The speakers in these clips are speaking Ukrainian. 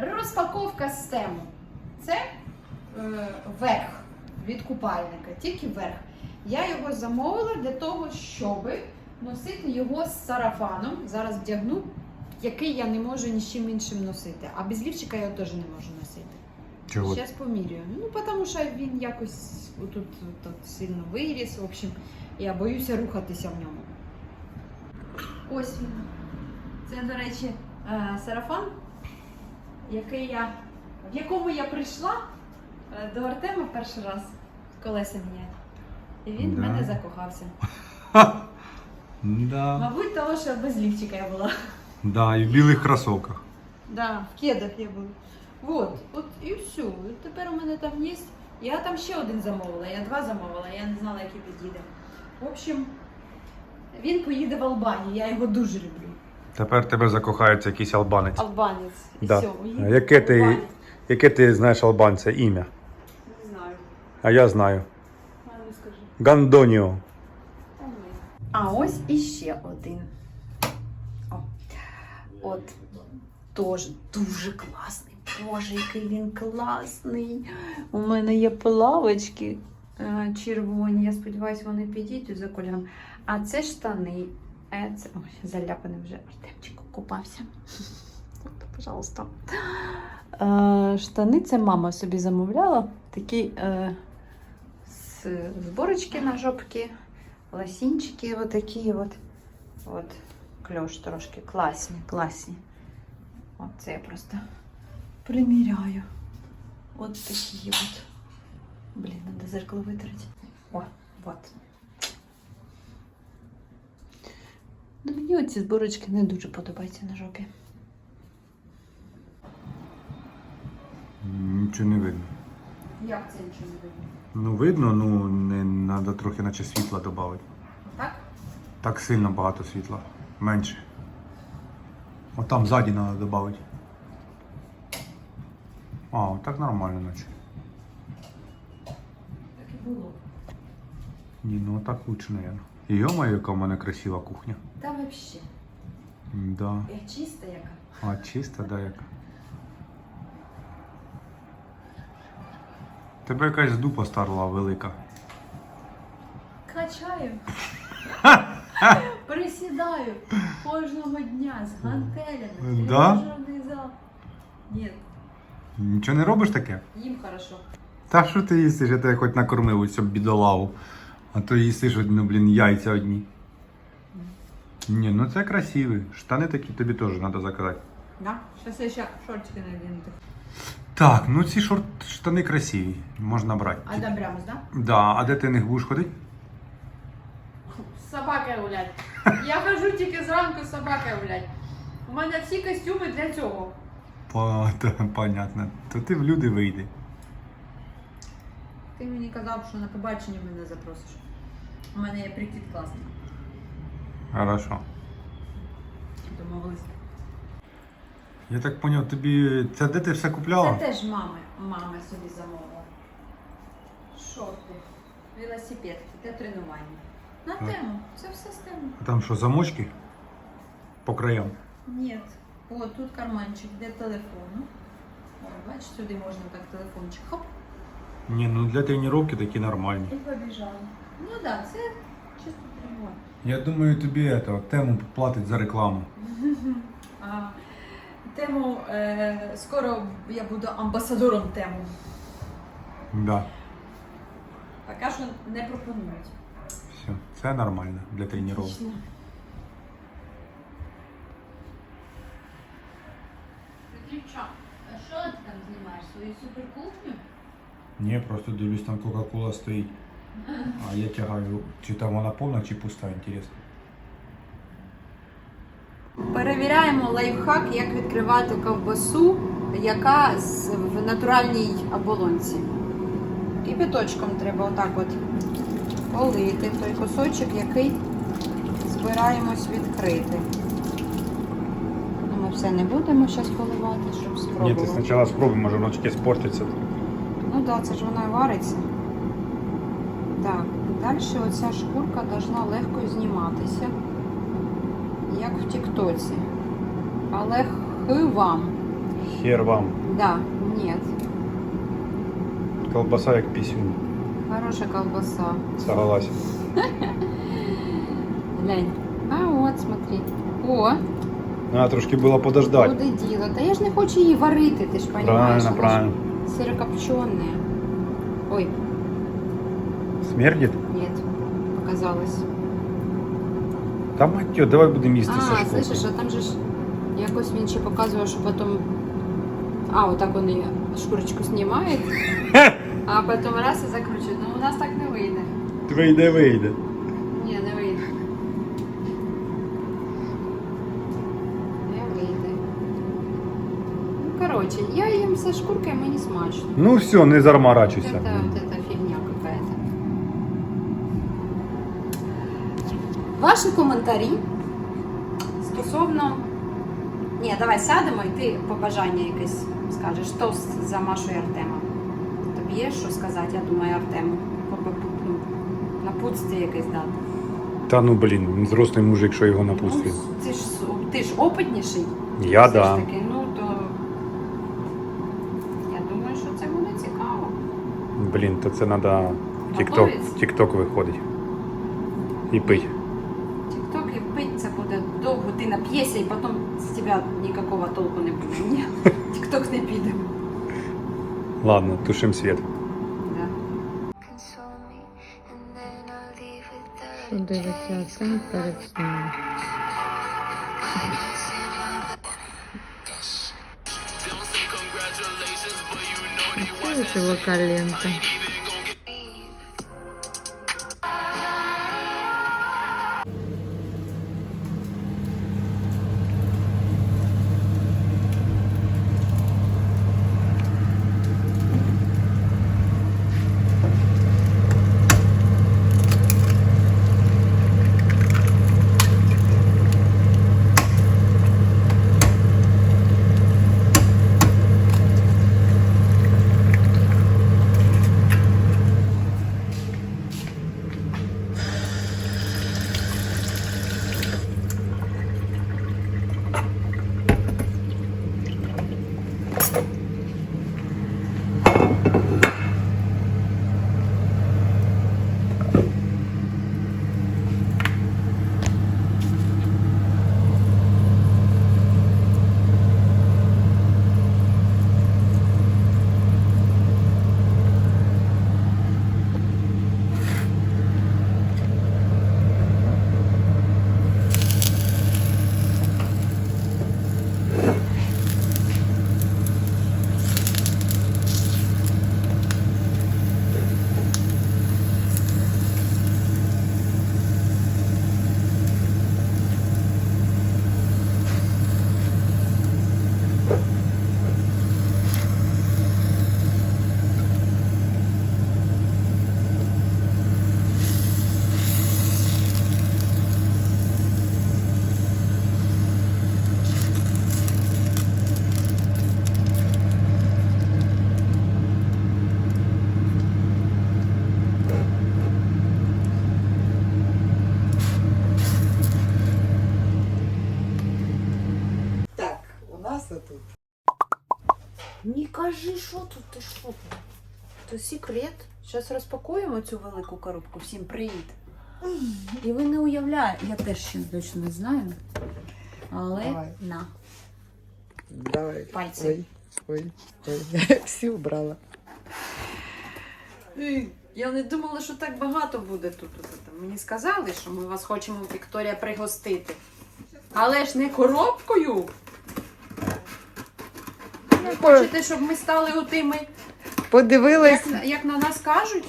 Розпаковка з. Це е, верх від купальника, тільки верх. Я його замовила для того, щоб носити його з сарафаном. Зараз вдягну, який я не можу ні з чим іншим носити. А без лівчика я його теж не можу носити. Чого? Зараз поміряю. Ну, тому що він якось тут, тут сильно виріс. В общем, я боюся рухатися в ньому. Ось він. Це, до речі, е, сарафан, який я, в якому я прийшла е, до Артема перший раз колеса міняти. І він в Да. мене закохався. Да. Мабуть, того, що без лівчика я була. Да, і в білих кросовках. Да, в кедах я була. Вот, от і все. І Тепер у мене там є. Я там ще один замовила, я два замовила, я не знала, який підійде. В общем, він поїде в Албанію, я його дуже люблю. Тепер тебе закохається якийсь албанець. Албанець. І Да. все, А яке ти, яке ти знаєш албанця ім'я? Не знаю. А я знаю. А ну скажи. Гандоніо. А ось іще один. О. От теж дуже класний. Боже, який він класний. У мене є плавочки е, червоні. Я сподіваюся, вони підійдуть за кольором. А це штани. Це... Ой, заляпаний вже Артемчик купався. От, пожалуйста. Е, штани це мама собі замовляла. Такі е, зборочки на жопки. Лосінчики отакі от. От. Кльош трошки. Класні, класні. От це я просто приміряю. От такі от. Блін, треба зеркало витрати. О, от. Ну, мені оці зборочки не дуже подобаються на жопі. Нічого не видно. Як це нічого не видно? Ну видно, ну не треба трохи наче світла додати. Так? Так сильно багато світла. Менше. От там ззаді треба додати. А, от так нормально наче. Так і було. Ні, ну так лучше, наверное. Йома, яка в мене красива кухня. Та взагалі. Да. Я чиста яка. А чиста, да, яка. Тебе якась дупа старла велика. Качаю. Присідаю кожного дня з гантелями. Да? зал. Ні, Нічого не робиш таке? їм хорошо. Та що ти їсиш? Я тебе хоч накормив ось цю бідолаву. А то їсиш одну, блін, яйця одні. Ні, ну це красиві. Штани такі тобі теж треба заказати. Да? Зараз я ще шортики надіну. Так, ну ці шорт, штани красиві. Можна брати. А добрямось, да? Да, а де ти не будеш ходити? З собакою гулять. Я хожу тільки зранку з собакою гулять. У мене всі костюми для цього. По, та, понятно. То ти в люди вийди. Ти мені казав, що на побачення мене запросиш. У мене є прикид класний. Хорошо. Домовились. Я так поняв, тобі. Це де ти все купляла? Це теж мами, мами собі замовила. Шорти, велосипедки для тренування. На Так. тему. Це все з тему. А Там що, замочки? По краям. Ні. О, тут карманчик для телефону. О, бачиш, сюди можна так телефончик. Хоп, Ні, ну для тренування такі нормальні. і побіжали. Ну так, да, це чисто тренування. Я думаю, тобі это, тему платить за рекламу. А, тему е, скоро я буду амбасадором тему. Да. Поки що не пропонують. Все, це нормально для тренування. Отлично. Виключа. А що ти там знімаєш? Свою суперкухню? Ні, просто дивлюсь, там Кока-Кола стоїть. А я тягаю, чи там вона повна, чи пуста, інтересно. Перевіряємо лайфхак, як відкривати ковбасу, яка з- в натуральній оболонці. Кипяточком треба отак от полити той кусочок, який збираємось відкрити. Ну, Ми все не будемо зараз поливати, щоб спробувати. спочатку спробуй, може воно тільки спортиться. Ну так, да, це ж воно і вариться. Так, далі оця шкурка должна легко зніматися, як в Тіктоці. Але хи вам. Хер вам. Да, нет. Колбаса як пісюн. Хорошая колбаса. Согласен. Глянь. А от, смотри. О, Надо трошки було подождати. куди діло. Та я ж не хочу її варити, ти ж розумієш. Правильно, правильно. Сырокопченая. Ой, Смердить? нет, показалось. Та мать, давай будемо їсти А, Сашко. слышиш, а там же ж якось він ще показував, що потім. А, отак вони шкурочку знімають, а потім раз і закручують. Ну у нас так не вийде. Вийде, вийде. Ні, не вийде. Не вийде. Ну, коротше, я їм со шкуркою, мені смачно. Ну все, не зармарачуйся. Это вот эта какая-то. Ваші коментарі стосовно. Ні, давай сядемо і ти побажання якесь скажеш. Тост за Машу і Артема. Тобі є що сказати, я думаю, Артему. Ну, Напутствие якесь дати. Та ну блін, він зрослий мужик, що його напустив. Ну, ти, ж, ти ж опитніший. Я да. таки, ну Блін, то це треба тік-ток, Готовиться? тік-ток виходить. І пить. Тік-ток і пить це буде довго, ти нап'єшся і потім з тебе ніякого толку не буде. Ні, тік-ток не піде. Ладно, тушим світ. Да. console me, and then I'll leave without Що дивиться оцим перед сном? Це чувака лента. Так, у нас отут. Не кажи, що тут, ти що? То секрет. Зараз розпакуємо цю велику коробку. Всім привіт. І ви не уявляєте, я теж ще точно не знаю. Але Давай. на. Давай. Пальці. Ой, ой, ой. Я всі убрала. Я не думала, що так багато буде тут. Мені сказали, що ми вас хочемо Вікторія пригостити. Але ж не коробкою. Ви хочете, щоб ми стали отими, Подивилась, як, на- як на нас кажуть?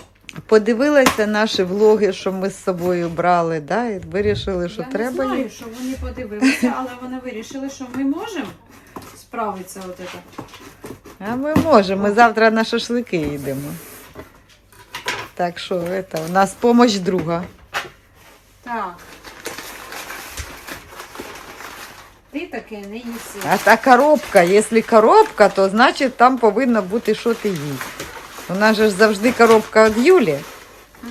подивилася наші влоги, що ми з собою брали, да, і вирішили, що Я треба не знаю, їх. що вони подивилися, але вони вирішили, що ми можемо справитися. От це. А ми можемо. Ми завтра на шашлики йдемо. Так що это, у нас помощь друга. Так. Ти таке не їси. А та коробка, якщо коробка, то значить там повинно бути що ти їсть. У нас же ж завжди коробка від Юлі,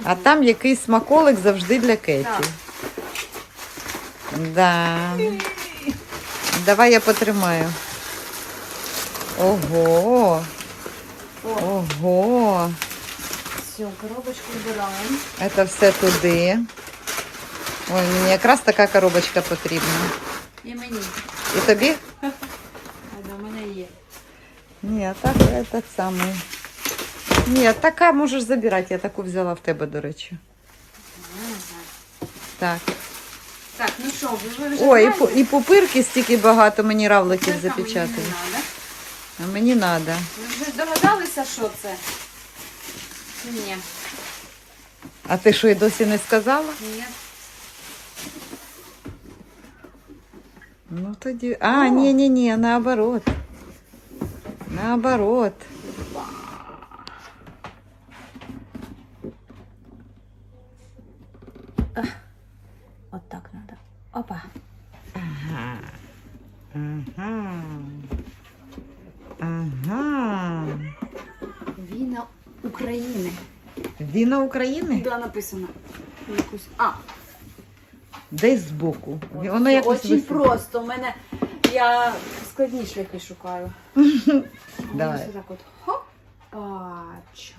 а там якийсь смаколик завжди для Кеті. Так. Да. Давай я потримаю. Ого. О, Ого. все, коробочку вбираємо. Це все туди. Ой, мені якраз така коробочка потрібна. І мені. І тобі? А до мене є. Ні, так, этот самий. Ні, така можеш забирати. Я таку взяла в тебе, до речі. Так. Так, ну що, ви вже Ой, і, знаєте? пу- і пупирки стільки багато мені равликів Це там мені запечатали. надо. А мені треба. Ви вже догадалися, що це? Чи Ні. А ти що, і досі не сказала? Ні. Ну тоді. А, ні, ні, ні, наоборот. Наоборот. От так треба. Опа. Ага. Ага. Ага. Віна України. Віно України? Да, написано. Якусь. А, Десь збоку. Воно якось Очень висить. просто. У мене я складні шляхи шукаю. Давай. Ось так от. Хоп. Бачу.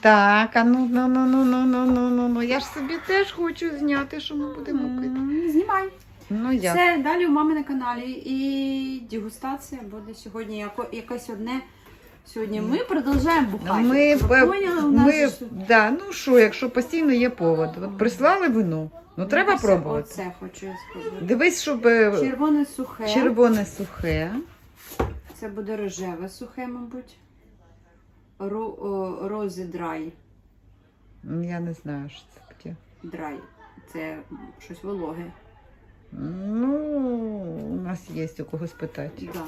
Так, а ну, ну, ну, ну, ну, ну, ну, ну, ну. Я ж собі теж хочу зняти, що ми будемо пити. М, Знімай. Ну як? Все, далі у мами на каналі. І дегустація буде сьогодні яко, якесь одне. Сьогодні ми продовжуємо бухати. Ми, Ви поняли? У нас ми, же да, ну що, якщо постійно є повод. От прислали вино, ну треба Оце- пробувати. Оце хочу я спробувати. Дивись, щоб е, Червоне сухе. червоне сухе. Це буде рожеве сухе, мабуть. Ро, о, рози драй. М, Я не знаю, що це таке. Драй. Це щось вологе. Ну, у нас є у кого спитати. Да.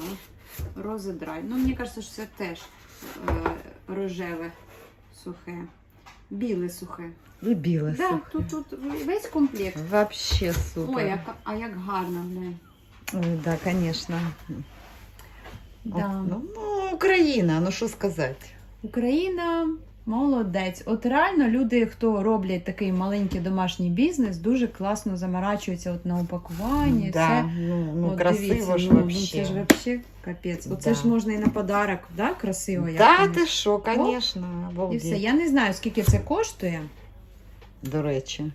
Рози драй. Ну, мені кажеться, що це теж е, рожеве сухе. Біле сухе. І біле Да, сухе. тут, тут весь комплект. Вообще супер. Ой, а, а як гарно, блин. Ой, да, конечно. Да. Ну, ну, Україна, ну що сказати. Україна молодець. От реально люди, хто роблять такий маленький домашній бізнес, дуже класно заморачуються от на упакуванні. Да, все. ну, ну От красиво дивіться, ж ну, вообще. Ну, це ж вообще капець. Оце Да. ж можна і на подарок, да, красиво. як Да, воно. ти що, конечно, І все. обалдеть. Я не знаю, скільки це коштує. До речі.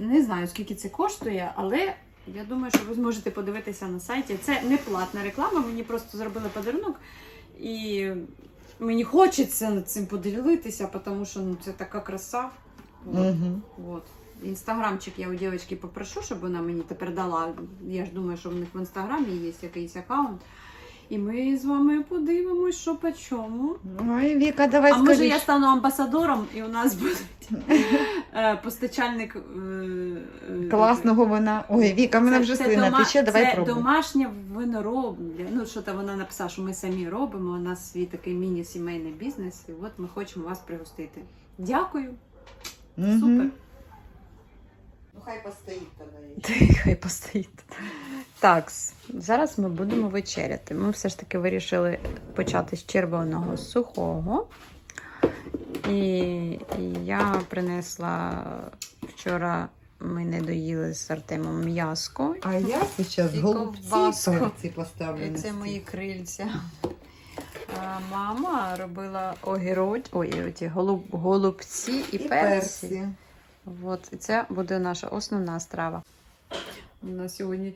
Не знаю, скільки це коштує, але я думаю, що ви зможете подивитися на сайті. Це не платна реклама, мені просто зробили подарунок. І мені хочеться над цим поділитися, тому що ну, це така краса. От. Угу. От. Інстаграмчик я у дівчинки попрошу, щоб вона мені тепер дала. Я ж думаю, що в них в інстаграмі є якийсь аккаунт. І ми з вами подивимось, що по чому. Ой, Віка, давай А може я стану амбасадором і у нас буде е, постачальник е, е, Класного вина. Ой, Віка, мене вже слина дома- тече, давай Це пробуй. домашнє виноробля. Ну, що там вона написала, що ми самі робимо. У нас свій такий міні-сімейний бізнес, і от ми хочемо вас пригостити. Дякую, супер. Ну хай постоїть тоді. Хай постоїть. Так, зараз ми будемо вечеряти. Ми все ж таки вирішили почати з червоного сухого. І, і я принесла вчора. Ми не доїли з Артемом м'яско. А я зараз голубці поставлю. І це мої крильця. А мама робила огірок, ой, оті голуб, голубці і, І перці. перці. От, і це буде наша основна страва. У нас сьогодні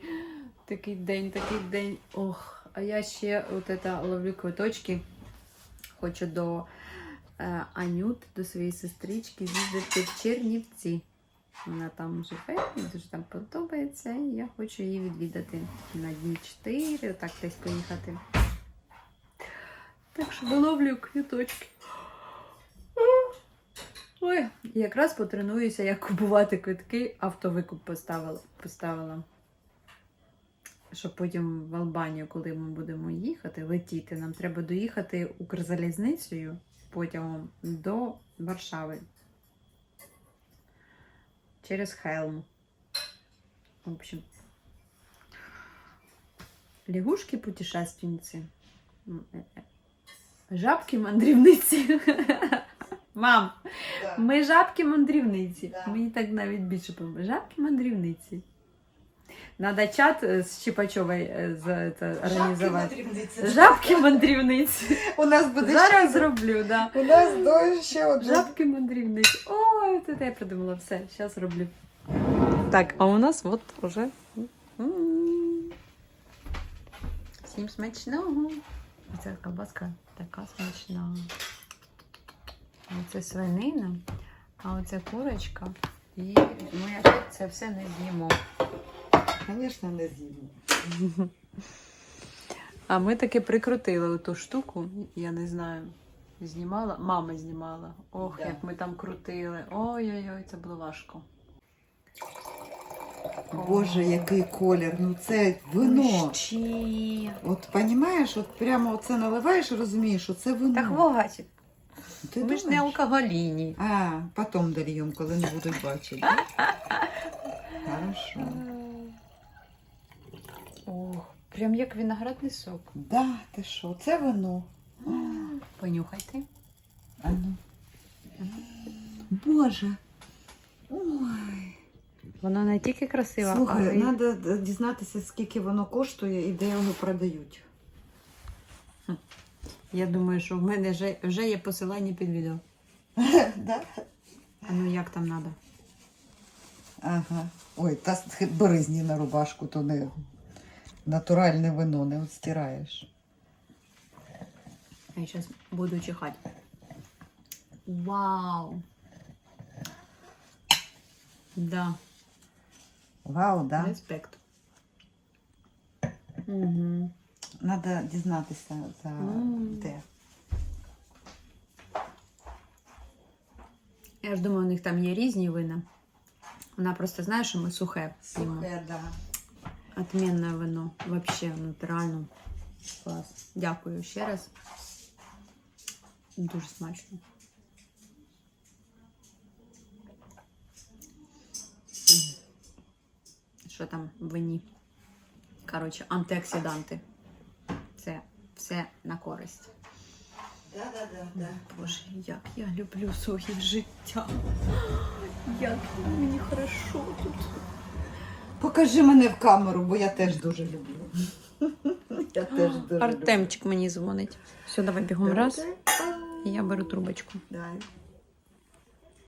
такий день, такий день. Ох, а я ще от это, ловлю квиточки. Хочу до е, Анют, до своєї сестрички, з'їздити в Чернівці. Вона там живе, мені дуже там подобається, і я хочу її відвідати на дні 4, отак десь поїхати. Так що виловлю квіточки Ой, якраз потренуюся, як купувати квитки, автовикуп поставила. поставила. Щоб потім в Албанію, коли ми будемо їхати, летіти, нам треба доїхати Укрзалізницею потягом до Варшави. Через Хелм. В общем. Лягушки-путешественницы. М, э, э. Жабки-мандрівниці. Мам, Да. ми жабки-мандрівниці. Да. Мені так навіть більше подобається. Жабки-мандрівниці. Надо чат е, з Чіпачовою е, це, організувати. Жабки мандрівниці. У нас буде Зараз ще зроблю, да. У нас до ще одна. Жабки мандрівниці. Ой, це я придумала. Все, зараз роблю. Так, а у нас от уже. Всім смачного. Оця колбаска така смачна. Оце свинина, а оце курочка. І ми це все не з'їмо. Звісно, не з'їмо. А ми таки прикрутили ту штуку, я не знаю. Знімала, мама знімала. Ох, Да. як ми там крутили. Ой-ой-ой, це було важко. Боже, який колір. Ну це вино. Щі. От розумієш, от прямо оце наливаєш і розумієш, що це вино. Так вогачі. Ти Ми ж не думаєш? алкоголіні. А, потім дольємо, коли не будуть бачити. да? Хорошо. Ох, прям як виноградний сок. Да, ти що, це вино. Понюхайте. А ну. Боже. Ой. Воно не тільки красиве, Слухай, й... треба дізнатися, скільки воно коштує і де його продають. Я думаю, що в мене вже, вже є посилання під відео. Да? А ну як там треба? Ага. Ой, та бризні на рубашку, то не натуральне вино, не от стираєш. Я зараз буду чихати. Вау! Да, Вау, да? респект. Угу. Треба дізнатися за де. Я ж думаю, у них там є різні вина. Вона просто знає, що ми сухе п'ємо. Сухе, да. Отмінне вино. Вообще, натурально. Клас. Дякую ще раз. Дуже смачно. Що там в вині? Коротше, антиоксиданти. Все на користь. Да, да, да, да. Боже, як я люблю своє життя. Як мені хорошо тут. Покажи мене в камеру, бо я теж дуже люблю. Я теж дуже Артемчик мені дзвонить. Все, давай бігом люблю. раз. І я беру трубочку. Дай.